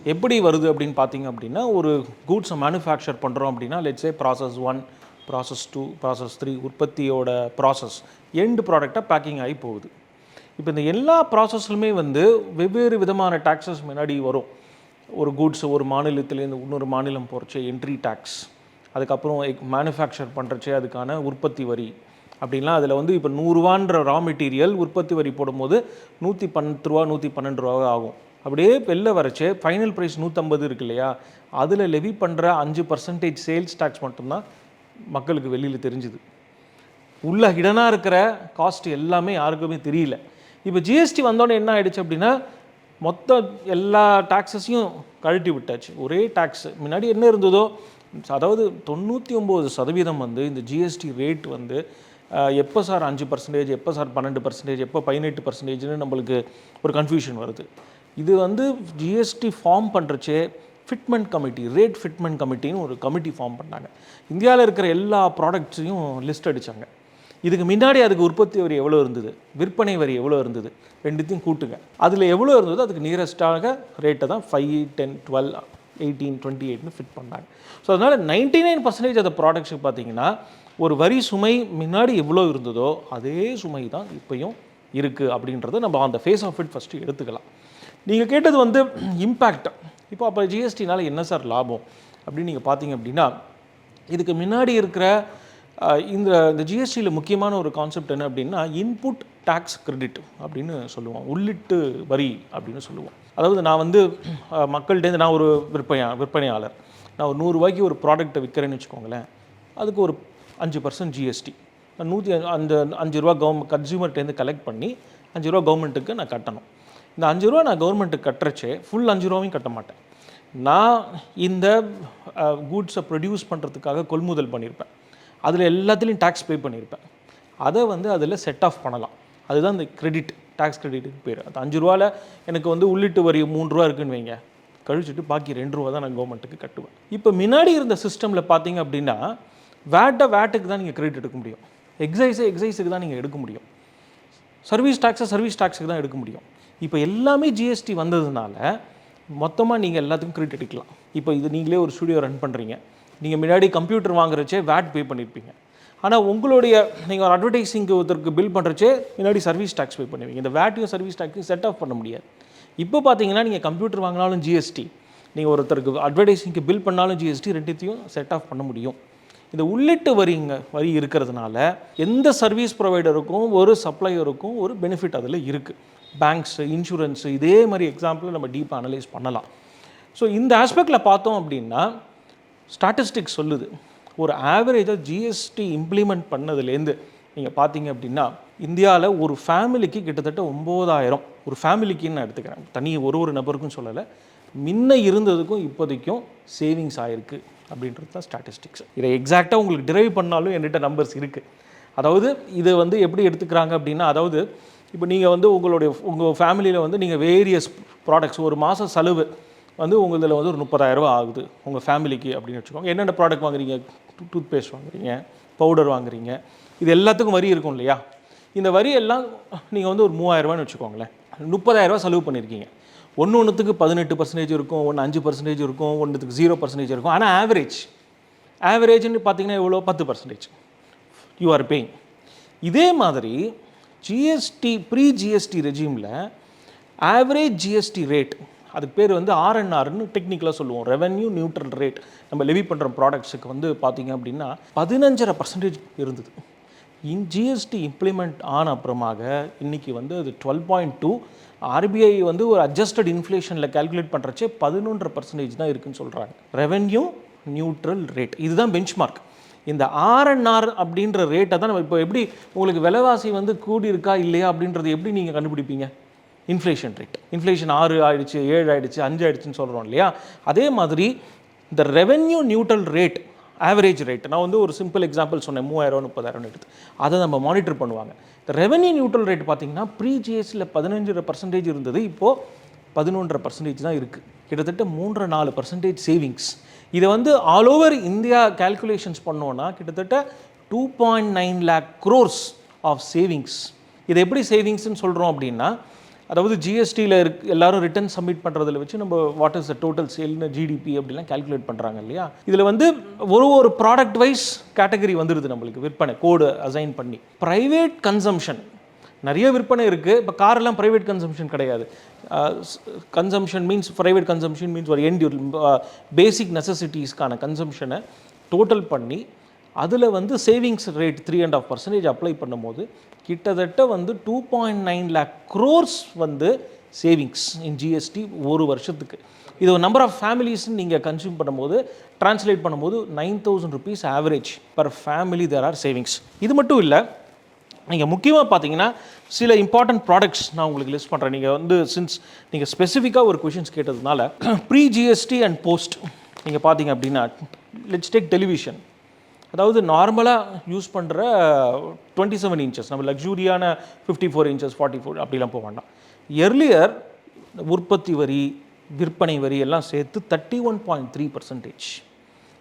எப்படி வருது அப்படின்னு பார்த்தீங்க அப்படின்னா ஒரு கூட்ஸை மேனுஃபேக்சர் பண்ணுறோம் அப்படின்னா let's say process one process two process three உற்பத்தியோட process end ப்ராடக்டாக பேக்கிங் ஆகி போகுது. இப்போ இந்த எல்லா ப்ராசஸ்லுமே வந்து வெவ்வேறு விதமான டாக்ஸஸ் முன்னாடி வரும். ஒரு கூட்ஸு ஒரு மாநிலத்திலேருந்து இன்னொரு மாநிலம் போகிறச்சே என்ட்ரி டேக்ஸ் அதுக்கப்புறம் மேனுஃபேக்சர் பண்ணுறச்சே அதுக்கான உற்பத்தி வரி. அப்படின்லாம் அதில் வந்து இப்போ நூறுரூவான்ற ரா மெட்டீரியல் உற்பத்தி வரி போடும்போது நூற்றி பன்னெண்டு ரூபா நூற்றி பன்னெண்டு ரூபா ஆகும். அப்படியே வெளில வரச்சே ஃபைனல் ப்ரைஸ் நூற்றம்பது இருக்கு இல்லையா? அதில் லெவி பண்ணுற அஞ்சு பர்சன்டேஜ் சேல்ஸ் டேக்ஸ் மட்டும்தான் மக்களுக்கு வெளியில் தெரிஞ்சுது. உள்ள ஹிடனாக இருக்கிற காஸ்ட் எல்லாமே யாருக்குமே தெரியல. இப்போ ஜிஎஸ்டி வந்தோடனே என்ன ஆகிடுச்சு அப்படின்னா மொத்த எல்லா டாக்ஸஸையும் கழட்டி விட்டாச்சு. ஒரே டேக்ஸ் முன்னாடி என்ன இருந்ததோ அதாவது தொண்ணூற்றி ஒம்பது சதவீதம் வந்து இந்த ஜிஎஸ்டி ரேட் வந்து எப்போ சார் அஞ்சு பர்சன்டேஜ் எப்போ சார் பன்னெண்டு பர்சன்டேஜ் எப்போ பதினெட்டு பர்சன்டேஜ்னு நம்மளுக்கு ஒரு கன்ஃபியூஷன் வருது. இது வந்து ஜிஎஸ்டி ஃபார்ம் பண்ணுறச்சே ஃபிட்மெண்ட் கமிட்டி ரேட் ஃபிட்மெண்ட் கமிட்டின்னு ஒரு கமிட்டி ஃபார்ம் பண்ணாங்க. இந்தியாவில் இருக்கிற எல்லா ப்ராடக்ட்ஸையும் லிஸ்ட் அடித்தாங்க இதுக்கு முன்னாடி அதுக்கு உற்பத்தி வரி எவ்வளோ இருந்தது? விற்பனை வரி எவ்வளோ இருந்தது? ரெண்டுத்தையும் கூட்டுங்க. அதில் எவ்வளோ இருந்ததோ அதுக்கு நியரஸ்டாக ரேட்டை தான் five ten twelve eighteen twenty எயிட்னு fit பண்ணாங்க. ஸோ அதனால் நைன்டி நைன் பர்சன்டேஜ் அந்த ப்ராடக்ட்ஸுக்கு பார்த்தீங்கன்னா ஒரு வரி சுமை முன்னாடி எவ்வளோ இருந்ததோ அதே சுமை தான் இப்போயும் இருக்குது அப்படின்றத நம்ம அந்த ஃபேஸ் ஆஃப் இட் ஃபஸ்ட்டு எடுத்துக்கலாம். நீங்கள் கேட்டது வந்து இம்பேக்ட் இப்போ அப்போ ஜிஎஸ்டினால என்ன சார் லாபம்? அப்படின்னு நீங்கள் பார்த்தீங்க அப்படின்னா இதுக்கு முன்னாடி இருக்கிற இந்த இந்த ஜிஎஸ்டியில் முக்கியமான ஒரு கான்செப்ட் என்ன அப்படின்னா இன்புட் டேக்ஸ் கிரெடிட் அப்படின்னு சொல்லுவோம். உள்ளிட்டு வரி அப்படின்னு சொல்லுவோம். அதாவது நான் வந்து மக்கள்கிட்டேருந்து நான் ஒரு விற்பனையா விற்பனையாளர். நான் ஒரு நூறுரூவாய்க்கு ஒரு ப்ராடக்ட்டை விற்கிறேன்னு வச்சுக்கோங்களேன். அதுக்கு ஒரு அஞ்சு பர்சன்ட் ஜிஎஸ்டி நான் நூற்றி அந்த அஞ்சு ரூபா கவர்மெண்ட் கன்சியூமர்கிட்டேருந்து கலெக்ட் பண்ணி அஞ்சு ரூபா கவர்மெண்ட்டுக்கு நான் கட்டணும். இந்த அஞ்சு ரூபா நான் கவர்மெண்ட்டுக்கு கட்டுறச்சே ஃபுல் அஞ்சு ரூபாவையும் கட்ட மாட்டேன். நான் இந்த கூட்ஸை ப்ரொடியூஸ் பண்ணுறதுக்காக கொள்முதல் பண்ணியிருப்பேன் அதில் எல்லாத்துலேயும் டேக்ஸ் பே பண்ணியிருப்பேன் அதை வந்து அதில் செட் ஆஃப் பண்ணலாம். அதுதான் இந்த கிரெடிட் டேக்ஸ் கிரெடிட்டுக்கு பேர். அது அஞ்சு ரூபாவில் எனக்கு வந்து உள்ளிட்டு வரி மூணு ரூபா இருக்குன்னு வைங்க. கழிச்சுட்டு பாக்கி ரெண்டு ரூபா தான் நான் கவர்மெண்ட்டுக்கு கட்டுவேன். இப்போ முன்னாடி இருந்த சிஸ்டமில் பார்த்தீங்க அப்படின்னா வேட்டை வேட்டுக்கு தான் நீங்கள் கிரெடிட் எடுக்க முடியும். எக்ஸைஸை எக்ஸைஸுக்கு தான் நீங்கள் எடுக்க முடியும். சர்வீஸ் டேக்ஸை சர்வீஸ் டேக்ஸுக்கு தான் எடுக்க முடியும். இப்போ எல்லாமே ஜிஎஸ்டி வந்ததுனால மொத்தமாக நீங்கள் எல்லாத்துக்கும் கிரெடிட் எடுக்கலாம். இப்போ இது நீங்களே ஒரு ஸ்டுடியோ ரன் பண்ணுறீங்க நீங்கள் முன்னாடி கம்ப்யூட்டர் வாங்குறச்சே வேட் பே பண்ணியிருப்பீங்க ஆனால் உங்களுடைய நீங்கள் ஒரு அட்வர்டைஸிங்க்கு ஒருத்தருக்கு பில் பண்ணுறச்சே முன்னாடி சர்வீஸ் டேக்ஸ் பே பண்ணுவீங்க. இந்த வேட்டையும் சர்வீஸ் டேக்ஸையும் செட் ஆஃப் பண்ண முடியாது. இப்போ பார்த்தீங்கன்னா நீங்கள் கம்ப்யூட்டர் வாங்கினாலும் ஜிஎஸ்டி நீங்கள் ஒருத்தருக்கு அட்வர்டைஸிங்க்கு பில் பண்ணாலும் ஜிஎஸ்டி ரெண்டுத்தையும் செட் ஆஃப் பண்ண முடியும். இந்த உள்ளிட்டு வரிங்க வரி இருக்கிறதுனால எந்த சர்வீஸ் ப்ரொவைடருக்கும் ஒரு சப்ளையருக்கும் ஒரு பெனிஃபிட் அதில் இருக்குது பேங்க்ஸு இன்சூரன்ஸு இதே மாதிரி எக்ஸாம்பிள் நம்ம டீப்பாக அனலைஸ் பண்ணலாம். ஸோ இந்த ஆஸ்பெக்டில் பார்த்தோம் அப்படின்னா ஸ்டாட்டிஸ்டிக்ஸ் சொல்லுது. ஒரு ஆவரேஜாக ஜிஎஸ்டி இம்ப்ளிமெண்ட் பண்ணதுலேருந்து நீங்கள் பார்த்தீங்க அப்படின்னா இந்தியாவில் ஒரு ஃபேமிலிக்கு கிட்டத்தட்ட ஒம்போதாயிரம். ஒரு ஃபேமிலிக்குன்னு நான் எடுத்துக்கிறேன். தனி ஒரு ஒரு நபருக்கும் சொல்லலை. முன்ன இருந்ததுக்கும் இப்போதைக்கும் சேவிங்ஸ் ஆகிருக்கு அப்படின்றது தான் ஸ்டாட்டிஸ்டிக்ஸ் இதை எக்ஸாக்டாக உங்களுக்கு டிரைவ் பண்ணாலும் என்கிட்ட நம்பர்ஸ் இருக்குது அதாவது இது வந்து எப்படி எடுத்துக்கிறாங்க அப்படின்னா அதாவது இப்போ நீங்கள் வந்து உங்களுடைய உங்கள் ஃபேமிலியில் வந்து நீங்கள் வேரியஸ் ப்ராடக்ட்ஸ் ஒரு மாத செலவு வந்து உங்களதில் வந்து ஒரு முப்பதாயிரரூபா ஆகுது. உங்கள் ஃபேமிலிக்கு அப்படின்னு வச்சுக்கோங்க. என்னென்ன ப்ராடக்ட் வாங்குறீங்க? டூத் பேஸ்ட் வாங்குறீங்க பவுடர் வாங்குறீங்க. இது எல்லாத்துக்கும் வரி இருக்கும் இல்லையா? இந்த வரி எல்லாம் நீங்கள் வந்து ஒரு மூவாயிரரூபான்னு வச்சுக்கோங்களேன். முப்பதாயிரரூபா செலவு பண்ணியிருக்கீங்க ஒன்று ஒன்றுத்துக்கு பதினெட்டு பர்சன்டேஜ் இருக்கும் ஒன்று அஞ்சு பர்சன்டேஜ் இருக்கும் ஒன்றுத்துக்கு ஜீரோ பர்சன்டேஜ் இருக்கும். ஆனால் ஆவரேஜ் ஆவரேஜ்னு பார்த்தீங்கன்னா எவ்வளோ? பத்து பர்சன்டேஜ் யூ ஆர் பேயிங் இதே மாதிரி ஜிஎஸ்டி ப்ரீ ஜிஎஸ்டி ரெஜியூமில் ஆவரேஜ் ஜிஎஸ்டி ரேட் அதுக்கு பேர் வந்து ஆர்என்ஆர்னு டெக்னிக்கலாக சொல்லுவோம். ரெவென்யூ நியூட்ரல் ரேட் நம்ம லெவி பண்ணுற ப்ராடக்ட்ஸுக்கு வந்து பார்த்தீங்க அப்படின்னா பதினஞ்சரை பர்சன்டேஜ் இருந்தது. இன் ஜிஎஸ்டி இம்ப்ளிமெண்ட் ஆன அப்புறமாக இன்றைக்கி வந்து அது டுவெல் பாயிண்ட் டூ ஆர்பிஐ வந்து ஒரு அட்ஜஸ்டட் இன்ஃப்ளேஷனில் கால்குலேட் பண்ணுறச்சே பதினொன்றரை பர்சன்டேஜ் தான் இருக்குன்னு சொல்கிறாங்க ரெவென்யூ நியூட்ரல் ரேட் இதுதான் பெஞ்ச்மார்க் இந்த ஆர்என்ஆர் அப்படின்ற ரேட்டை தான் நம்ம இப்போ எப்படி உங்களுக்கு விலைவாசி வந்து கூடி இருக்கா இல்லையா அப்படின்றது எப்படி நீங்கள் கண்டுபிடிப்பீங்க? இன்ஃப்ளேஷன் ரேட் இன்ஃப்ளேஷன் ஆறு ஆயிடுச்சு ஏழு ஆயிடுச்சு அஞ்சு ஆயிடுச்சுன்னு சொல்கிறோம் இல்லையா? அதே மாதிரி இந்த revenue neutral rate average rate நான் வந்து ஒரு சிம்பிள் எக்ஸாம்பிள் சொன்னேன் மூவாயிரம் முப்பதாயிரம் எடுத்து. அதை நம்ம மானிட்டர் பண்ணுவாங்க. இந்த ரெவென்யூ நியூட்ரல் ரேட் பார்த்தீங்கன்னா ப்ரீ ஜிஎஸ்டியில் பதினஞ்சரை பர்சன்டேஜ் இருந்தது. இப்போது பதினொன்றரை பர்சன்டேஜ் தான் இருக்குது கிட்டத்தட்ட மூன்றரை நாலு பர்சன்டேஜ் சேவிங்ஸ் இதை வந்து ஆல் ஓவர் இந்தியா கால்குலேஷன்ஸ் பண்ணோன்னா கிட்டத்தட்ட two point nine lakh crores of savings இது எப்படி சேவிங்ஸ்னு சொல்கிறோம் அப்படின்னா அதாவது ஜிஎஸ்டியில் இருக் எல்லாரும் ரிட்டர்ன் சப்மிட் பண்ணுறதுல வச்சு நம்ம வாட் இஸ் த டோட்டல் சேல்னு ஜிடிபி அப்படிலாம் கால்குலேட் பண்ணுறாங்க இல்லையா? இதில் வந்து ஒரு ஒரு ப்ராடக்ட் வைஸ் கேட்டகரி வந்துடுது நம்மளுக்கு விற்பனை கோடு அசைன் பண்ணி. ப்ரைவேட் கன்சம்ஷன் நிறைய விற்பனை இருக்குது இப்போ காரெல்லாம் ப்ரைவேட் கன்சம்ஷன் கிடையாது. Consumption means private consumption means ஒரு எண்ட் பேசிக் நெசசிட்டிஸ்க்கான கன்சம்ஷனை டோட்டல் பண்ணி அதில் வந்து savings rate three and half percentage apply பண்ணும்போது கிட்டத்தட்ட வந்து two point nine lakh crores வந்து சேவிங்ஸ் இன் ஜிஎஸ்டி ஒரு வருஷத்துக்கு. இது ஒரு நம்பர் ஆஃப் ஃபேமிலிஸ்ன்னு நீங்கள் கன்சியூம் பண்ணும்போது ட்ரான்ஸ்லேட் பண்ணும்போது nine thousand rupees average per family there are savings இது மட்டும் இல்லை நீங்கள் முக்கியமாக பார்த்தீங்கன்னா சில இம்பார்ட்டன்ட் ப்ராடக்ட்ஸ் நான் உங்களுக்கு லிஸ்ட் பண்ணுறேன் நீங்கள் வந்து சின்ஸ் நீங்கள் ஸ்பெசிஃபிக்காக ஒரு கொஷின்ஸ் கேட்டதுனால ப்ரீ ஜிஎஸ்டி அண்ட் போஸ்ட் நீங்கள் பார்த்தீங்க அப்படின்னா லெட்ஸ் டேக் டெலிவிஷன் அதாவது நார்மலாக யூஸ் பண்ணுற டுவெண்ட்டி செவன் இன்ச்சஸ் நம்ம லக்ஸூரியான fifty four inches forty four அப்படிலாம் போக வேண்டாம். எர்லியர் உற்பத்தி வரி விற்பனை வரி எல்லாம் சேர்த்து thirty one point three percentage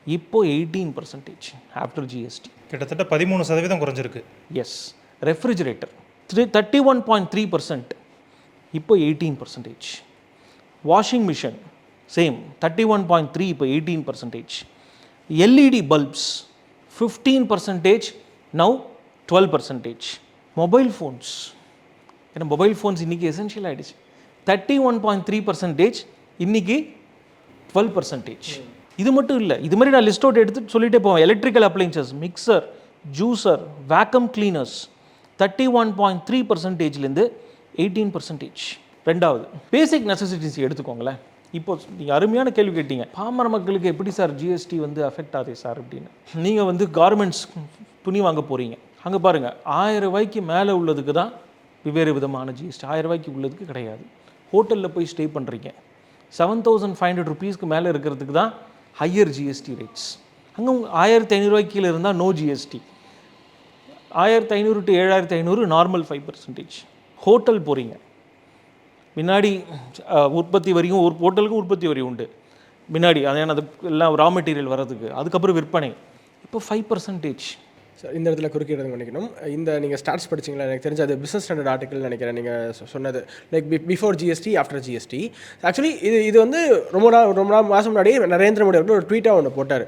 இப்போது எயிட்டீன் பர்சன்டேஜ் ஆஃப்டர் ஜிஎஸ்டி கிட்டத்தட்ட பதிமூணு சதவீதம் குறைஞ்சிருக்கு. Yes refrigerator three thirty one point three percent இப்போ eighteen percentage washing machine same thirty one point three இப்போ eighteen percentage LED bulbs fifteen percentage now twelve percentage mobile phones ஏன்னா mobile phones இன்றைக்கி essential ஆகிடுச்சு thirty one point three percentage இன்றைக்கி twelve percentage இது மட்டும் இல்லை இது மாதிரி நான் லிஸ்ட் அவுட் எடுத்து சொல்லிகிட்டே போவேன். Electrical appliances mixer juicer vacuum cleaners thirty one point three பர்சன்டேஜ்லேருந்து eighteen percentage ரெண்டாவது பேசிக் நெசசிட்டிஸ் எடுத்துக்கோங்களேன். இப்போ நீங்கள் அருமையான கேள்வி கேட்டீங்க. பாமர மக்களுக்கு எப்படி சார் ஜிஎஸ்டி வந்து அஃபெக்ட் ஆகுது சார் அப்படின்னு? நீங்கள் வந்து கார்மெண்ட்ஸ் துணி வாங்க போகிறீங்க அங்கே பாருங்கள் ஆயிரம் ரூபாய்க்கு மேலே உள்ளதுக்கு தான் வெவ்வேறு விதமான ஜிஎஸ்டி ஆயிரம் ரூபாய்க்கு உள்ளதுக்கு கிடையாது. ஹோட்டலில் போய் ஸ்டே பண்ணுறீங்க செவன் தௌசண்ட் ஃபைவ் ஹண்ட்ரட் ருபீஸ்க்கு மேலே இருக்கிறதுக்கு தான் ஹையர் ஜிஎஸ்டி ரேட்ஸ் அங்கே ஆயிரத்தி ஐநூறுரூவாய்க்கு கீழே இருந்தால் நோ ஜிஎஸ்டி ஆயிரத்தி ஐநூறு டு ஏழாயிரத்தி ஐநூறு நார்மல் ஃபைவ் பர்சன்டேஜ் ஹோட்டல் போகிறீங்க முன்னாடி உற்பத்தி வரியும் ஒரு ஹோட்டலுக்கும் உற்பத்தி வரி உண்டு. முன்னாடி அதான அது எல்லாம் ரா மெட்டீரியல் வர்றதுக்கு. அதுக்கப்புறம் விற்பனை. இப்போ ஃபைவ் பர்சன்டேஜ் சார் இந்த இடத்துல குறுக்கிடுறது பண்ணிக்கணும் இந்த நீங்கள் ஸ்டாட்ஸ் படிச்சீங்களா? எனக்கு தெரிஞ்ச அது பிஸ்னஸ் ஸ்டாண்டர்ட் ஆர்டிக்கல் நினைக்கிறேன். நீங்கள் சொன்னது. Like before GST after GST actually இது இது வந்து ரொம்ப நாள் ரொம்ப நாள் மாதம் முன்னாடி நரேந்திர மோடி அவர்கள் ஒரு ட்வீட்டாக ஒன்று போட்டார்.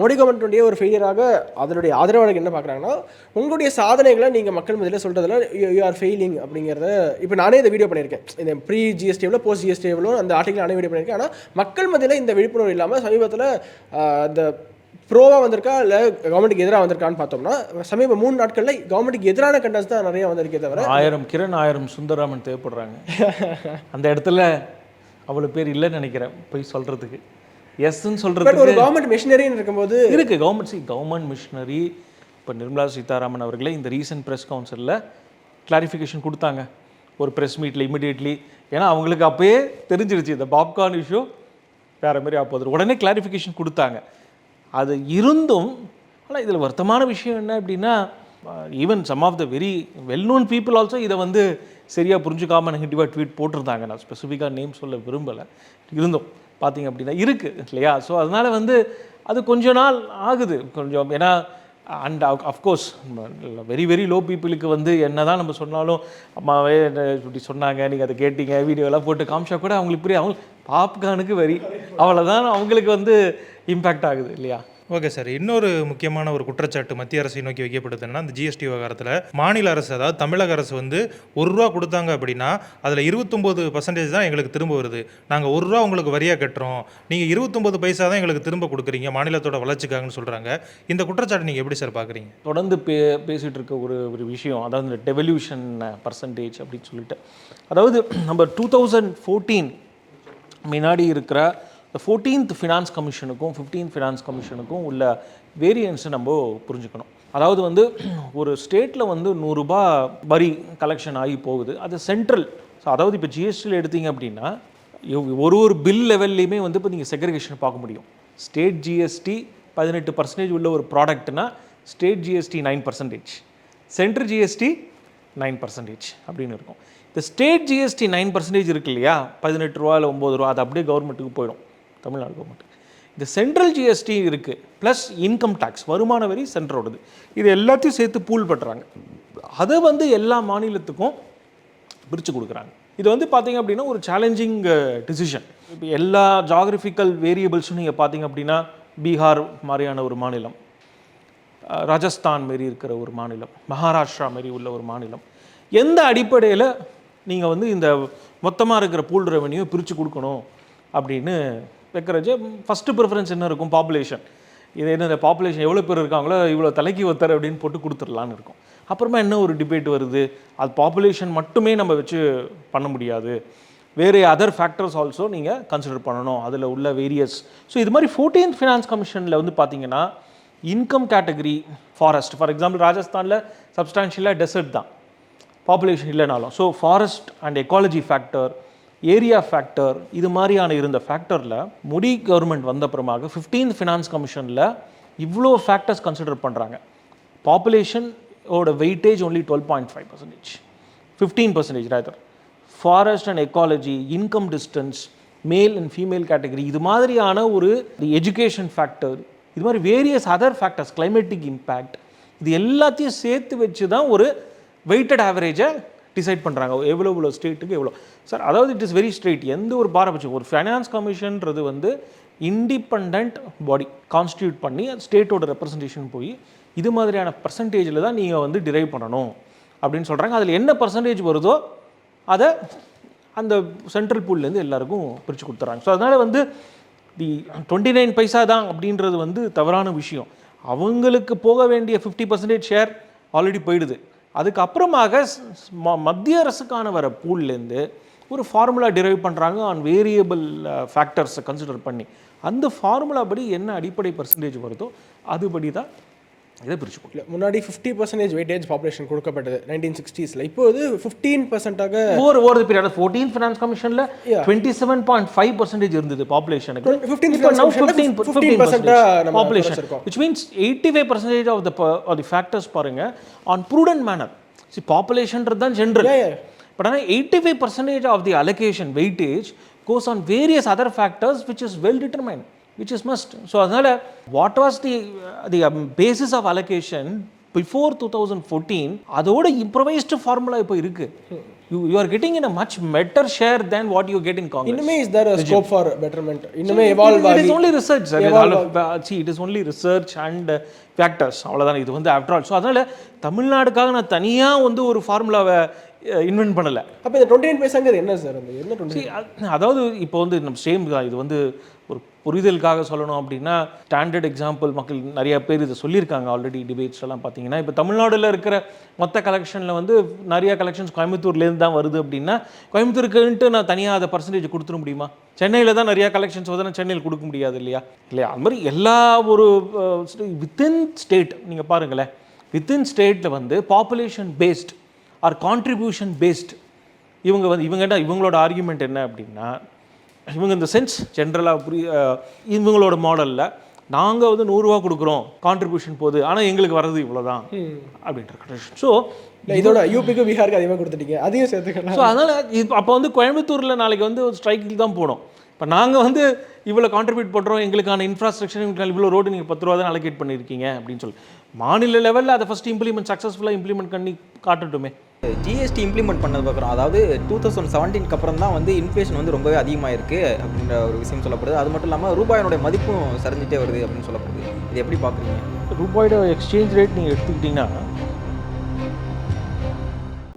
மோடி கவர்மெண்ட்டுடைய ஒரு ஃபெயிலியராக அதனுடைய ஆதரவாளர்கள் என்ன பார்க்குறாங்கன்னா உங்களுடைய சாதனைகளை நீங்கள் மக்கள் மதியில் சொல்கிறதுல யூ ஆர் ஃபெயிலிங் அப்படிங்கிறத இப்போ நானே இந்த வீடியோ பண்ணியிருக்கேன். இந்த ப்ரீ ஜிஎஸ்டி எவ்வளோ போஸ்ட் ஜிஎஸ்டி எவ்வளோ அந்த ஆர்டிக்கல் நானே வீடியோ பண்ணியிருக்கேன். ஆனால் மக்கள் மதியில் இந்த விழிப்புணர்வு இல்லாமல் சமீபத்தில் இந்த ப்ரோவாக வந்திருக்கா இல்லை கவர்மெண்ட்டுக்கு எதிராக வந்திருக்கான்னு பார்த்தோம்னா சமீப மூணு நாட்களில் கவர்மெண்ட்டுக்கு எதிரான கண்டென்ட்ஸ் தான் நிறைய வந்திருக்கே தவிர ஆயிரம் கிரண் ஆயிரம் சுந்தராமன் தேவைப்படுறாங்க. அந்த இடத்துல அவ்வளோ பேர் இல்லைன்னு நினைக்கிறேன் போய் சொல்கிறதுக்கு எஸ்ன்னு பட் சொல்கிறதுக்கு ஒரு கவர்மெண்ட் மிஷினரின்னு இருக்கும்போது இருக்கு கவர்மெண்ட் சி கவர்மெண்ட் மிஷினரி இப்போ நிர்மலா சீதாராமன் அவர்களே இந்த ரீசன்ட் ப்ரெஸ் கவுன்சிலில் கிளாரிஃபிகேஷன் கொடுத்தாங்க. ஒரு ப்ரெஸ் மீட்டில் இமிடியேட்லி ஏன்னா அவங்களுக்கு அப்பயே தெரிஞ்சிருச்சு இந்த பாப்கார்ன் இஷ்யூ வேறு மாதிரி ஆப்போது உடனே கிளாரிஃபிகேஷன் கொடுத்தாங்க. அது இருந்தும் ஆனால் இதில் வருத்தமான விஷயம் என்ன அப்படின்னா even some of the very well known people also இதை வந்து சரியாக புரிஞ்சுக்காம நெகட்டிவாக ட்வீட் போட்டிருந்தாங்க. நான் ஸ்பெசிஃபிக்காக நேம் சொல்ல விரும்பலை. இருந்தோம் பார்த்தீங்க அப்படின்னா இருக்குது இல்லையா? ஸோ அதனால் வந்து அது கொஞ்ச நாள் ஆகுது. கொஞ்சம் ஏன்னா and of course very very low பீப்புளுக்கு வந்து என்ன தான் நம்ம சொன்னாலும் அம்மாவே இப்படி சொன்னாங்க? நீங்கள் அதை கேட்டீங்க வீடியோலாம் போட்டு காமிச்சா கூட அவங்களுக்கு புரிய அவங்க பாப்கார்னுக்கு வரி. அவ்வளோதான் அவங்களுக்கு வந்து இம்பேக்ட் ஆகுது இல்லையா? Okay sir. இன்னொரு முக்கியமான ஒரு குற்றச்சாட்டு மத்திய அரசை நோக்கி வைக்கப்படுதுன்னா இந்த ஜிஎஸ்டி விவகாரத்தில் மாநில அரசு அதாவது தமிழக அரசு வந்து ஒரு ரூபா கொடுத்தாங்க அப்படின்னா அதில் இருபத்தொம்போது பர்சன்டேஜ் தான் எங்களுக்கு திரும்ப வருது. நாங்கள் ஒரு ரூபா உங்களுக்கு வரியாக கட்டுறோம். நீங்கள் இருபத்தொம்போது பைசா தான் எங்களுக்கு திரும்ப கொடுக்குறீங்க. மாநிலத்தோட வளர்ச்சிக்காகன்னு சொல்கிறாங்க இந்த குற்றச்சாட்டு நீங்கள் எப்படி சார் பார்க்குறீங்க தொடர்ந்து பே பேசிகிட்டு இருக்க ஒரு ஒரு விஷயம் அதாவது இந்த டெவல்யூஷன் பர்சன்டேஜ் அப்படின்னு சொல்லிட்டு. அதாவது நம்ம டூ தௌசண்ட் ஃபோர்டீன் முன்னாடி இருக்கிற ஃபோர்டீன்த் ஃபினான்ஸ் கமிஷனுக்கும் ஃபிஃப்டீன்த் ஃபினான்ஸ் கமிஷனுக்கும் உள்ள வேரியன்ஸை நம்ம புரிஞ்சுக்கணும். அதாவது வந்து ஒரு ஸ்டேட்டில் வந்து நூறுரூபா வரி கலெக்ஷன் ஆகி போகுது. அது சென்ட்ரல் ஸோ அதாவது இப்போ ஜிஎஸ்டியில் எடுத்தீங்க அப்படின்னா ஒரு ஒரு பில் லெவல்லையுமே வந்து இப்போ நீங்கள் செக்ரிகேஷன் பார்க்க முடியும். ஸ்டேட் ஜிஎஸ்டி பதினெட்டு பர்சன்டேஜ் உள்ள ஒரு ப்ராடக்ட்னா state GST nine percentage central GST nine percentage அப்படின்னு இருக்கும். இந்த ஸ்டேட் ஜிஎஸ்டி நைன் பர்சன்டேஜ் இருக்கு இல்லையா? பதினெட்டு ரூபா இல்லை ஒம்பது ரூபா அது அப்படியே கவர்மெண்ட்டுக்கு போயிடும். தமிழ்நாடு கவர்மெண்ட் இந்த சென்ட்ரல் ஜிஎஸ்டி இருக்குது ப்ளஸ் இன்கம் டேக்ஸ் வருமான வரி சென்ட்ரோடது இது எல்லாத்தையும் சேர்த்து பூல் பண்ணுறாங்க அதை வந்து எல்லா மாநிலத்துக்கும் பிரித்து கொடுக்குறாங்க. இது வந்து பார்த்தீங்க அப்படின்னா ஒரு சேலஞ்சிங் டிசிஷன் இப்போ எல்லா ஜாகிரபிக்கல் வேரியபிள்ஸும் நீங்கள் பார்த்தீங்க அப்படின்னா பீகார் மாதிரியான ஒரு மாநிலம் ராஜஸ்தான் மாரி இருக்கிற ஒரு மாநிலம் மகாராஷ்டிரா மாரி உள்ள ஒரு மாநிலம். எந்த அடிப்படையில் நீங்கள் வந்து இந்த மொத்தமாக இருக்கிற பூல் ரெவன்யூ பிரித்து கொடுக்கணும் அப்படின்னு வைக்கிறச்சு ஃபஸ்ட்டு ப்ரிஃபரன்ஸ் என்ன இருக்கும்? பாப்புலேஷன் இது என்ன இந்த பாப்புலேஷன் எவ்வளோ பேர் இருக்காங்களோ இவ்வளோ தலைக்கு ஒத்தர் அப்படின்னு போட்டு கொடுத்துடலான்னு இருக்கும். அப்புறமா என்ன ஒரு டிபேட் வருது? அது பாப்புலேஷன் மட்டுமே நம்ம வச்சு பண்ண முடியாது. வேறு அதர் ஃபேக்டர்ஸ் ஆல்சோ நீங்கள் கன்சிடர் பண்ணணும். அதில் உள்ள வேரியஸ் ஸோ இது மாதிரி ஃபோர்டீன்த் ஃபினான்ஸ் கமிஷனில் வந்து பார்த்தீங்கன்னா income category forest for example ராஜஸ்தானில் சப்ஸ்டான்ஷியலாக டெசர்ட் தான். பாப்புலேஷன் இல்லைனாலும். So forest and ecology factor area factor இது மாதிரியான இருந்த ஃபேக்டரில் முடி கவர்மெண்ட் வந்த அப்புறமாக ஃபிஃப்டீன்த் ஃபினான்ஸ் கமிஷனில் இவ்வளோ ஃபேக்டர்ஸ் கன்சிடர் பண்ணுறாங்க பாப்புலேஷன் ஓட weightage only twelve point five percentage fifteen percentage rather forest and ecology income distance male and female category இது மாதிரியான ஒரு எஜுகேஷன் ஃபேக்டர் இது மாதிரி various other factors climatic impact இது எல்லாத்தையும் சேர்த்து வச்சு தான் ஒரு வெயிட்டட் ஆவரேஜை டிசைட் பண்ணுறாங்க எவ்வளோ எவ்வளோ ஸ்டேட்டுக்கு எவ்வளோ சார் அதாவது இட் இஸ் வெரி ஸ்ட்ரெயிட் எந்த ஒரு பாரபட்சம் ஒரு ஃபைனான்ஸ் கமிஷன்றது வந்து இண்டிபெண்ட் பாடி கான்ஸ்டியூட் பண்ணி ஸ்டேட்டோட ரெப்ரசன்டேஷன் போய் இது மாதிரியான பர்சன்டேஜில் தான் நீங்கள் வந்து டிரைவ் பண்ணணும். அப்படின்னு சொல்கிறாங்க அதில் என்ன பர்சன்டேஜ் வருதோ அதை அந்த சென்ட்ரல் பூல்லேருந்து எல்லாருக்கும் பிரித்து கொடுத்துறாங்க. ஸோ அதனால் வந்து தி டுவெண்ட்டி நைன் பைசா தான் அப்படின்றது வந்து தவறான விஷயம். அவங்களுக்கு போக வேண்டிய ஃபிஃப்டி பர்சன்டேஜ் ஷேர் ஆல்ரெடி போயிடுது. அதுக்கப்புறமாக மத்திய அரசுக்கான வர பூல்லேருந்து ஒரு ஃபார்முலா டிரைவ் பண்ணுறாங்க ஆன் வேரியபிள் ஃபேக்டர்ஸை கன்சிடர் பண்ணி. அந்த ஃபார்முலா படி என்ன அடிப்படை பர்சன்டேஜ் வருதோ அதுபடி தான் இதை பிரிச்சு இல்ல, முன்னாடி ஃபிஃப்டி பர்சன்டேஜ் வெயிட்டேஜ் பாப்புலேஷன் கொடுக்கப்பட்டது நைன்டீன் சிக்ஸ்டீஸில் இப்போது fifteen பர்சன்ட்டாக over over period fourteen finance கமிஷனில் twenty seven point five percentage இருந்தது பாப்புலேஷனுக்கு 15 இப்போ finance now commission ல 15 15% ஆ நம்ம பாப்புலேஷன் குறைச்சிருக்கோம். which means 85% percentage of the factors பாருங்க ஆன் ப்ரூடன்ட் மேனர் சி பாப்புலேஷன்றது தான் ஜென்ரல். பட் ஆனால் eighty five percentage of the allocation weightage goes on various other factors which is well determine which is must so அதனால் what was the the basis of allocation before two thousand fourteen அதோட improvised formula இப்போ இருக்கு. You you are getting in a much better share than what you get in Congress இன்னுமே is there scope for betterment இன்னுமே evolve ஆகி Evolve all of- see, it is only research and uh, factors. அவ்வளோதான் இது வந்து after all so அதனால் தமிழ்நாடுக்காக நான் தனியாக வந்து ஒரு ஃபார்முலாவை இன்வென்ட் பண்ணலை. அப்போ இந்த டுவெண்ட்டி நைன் பைசாங்கிறது என்ன சார் அந்த என்ன டுவெண்ட்டி அதாவது இப்போ வந்து நம்ம சேம் தான். இது வந்து புரிதலுக்காக சொல்லணும் அப்படின்னா ஸ்டாண்டர்ட் எக்ஸாம்பிள் மக்கள் நிறைய பேர் இதை சொல்லியிருக்காங்க ஆல்ரெடி டிபேட்ஸ்லாம் பார்த்தீங்கன்னா. இப்போ தமிழ்நாடுல இருக்கிற மொத்த கலெக்ஷனில் வந்து நிறைய கலெக்ஷன்ஸ் கோயம்புத்தூர்லேருந்து தான் வருது அப்படின்னா கோயம்புத்தூருக்குன்ட்டு நான் தனியாக அதை பர்சன்டேஜ் கொடுத்துட முடியுமா? சென்னையில் தான் நிறைய கலெக்ஷன்ஸ் வந்து நான் சென்னையில் கொடுக்க முடியாது இல்லையா? இல்லையா? அது மாதிரி எல்லா ஒரு வித்தின் ஸ்டேட் நீங்கள் பாருங்களேன். வித்தின் ஸ்டேட்டில் வந்து population based or contribution based இவங்க வந்து இவங்க இவங்களோட ஆர்குமெண்ட் என்ன அப்படின்னா இவங்க இந்த சென்ஸ் ஜென்ரலாக புரிய இவங்களோட மாடலில் நாங்கள் வந்து நூறுரூவா கொடுக்குறோம் கான்ட்ரிபியூஷன் போகுது ஆனால் எங்களுக்கு வர்றது இவ்வளோதான் அப்படின்ற கண்டிஷன் ஸோ இதோட யூபிக்கு பீகாருக்கு அதிகமாக கொடுத்துட்டீங்க. அதையும் சேர்த்துக்கலாம். ஸோ அதனால் இது அப்போ வந்து கோயம்புத்தூரில் நாளைக்கு வந்து ஒரு ஸ்ட்ரைக்கில் தான் போனோம். இப்போ நாங்கள் வந்து இவ்வளோ கான்ட்ரிபியூட் பண்ணுறோம் எங்களுக்கான இன்ஃப்ராஸ்ட்ரக்சர் எங்களுக்கு இவ்வளோ ரோடு நீங்கள் பத்து ரூபா தான் அலோகேட் பண்ணியிருக்கீங்க அப்படின்னு சொல்லி. மாநில லெவலில் அதை ஃபஸ்ட் இம்ப்ளிமெண்ட் சக்ஸஸ்ஃபுல்லாக இம்ப்ளிமெண்ட் பண்ணி காட்டட்டுமே. ஜிஎஸ்டி இம்ப்ளிமெண்ட் பண்ணது பார்க்குறோம். அதாவது டூ தௌசண்ட் செவன்டீனுக்கு அப்புறம் தான் வந்து இன்ஃப்ளேஷன் வந்து ரொம்பவே அதிகமாக இருக்குது அப்படின்ற ஒரு விஷயம் சொல்லப்படுது. அது மட்டும் இல்லாமல் ரூபாயினுடைய மதிப்பும் சரிஞ்சிட்டே வருது அப்படின்னு சொல்லப்படுது. இது எப்படி பார்க்குறீங்க? ரூபாயோட எக்ஸ்சேஞ்ச் ரேட் நீங்கள் எடுத்துக்கிட்டிங்கன்னா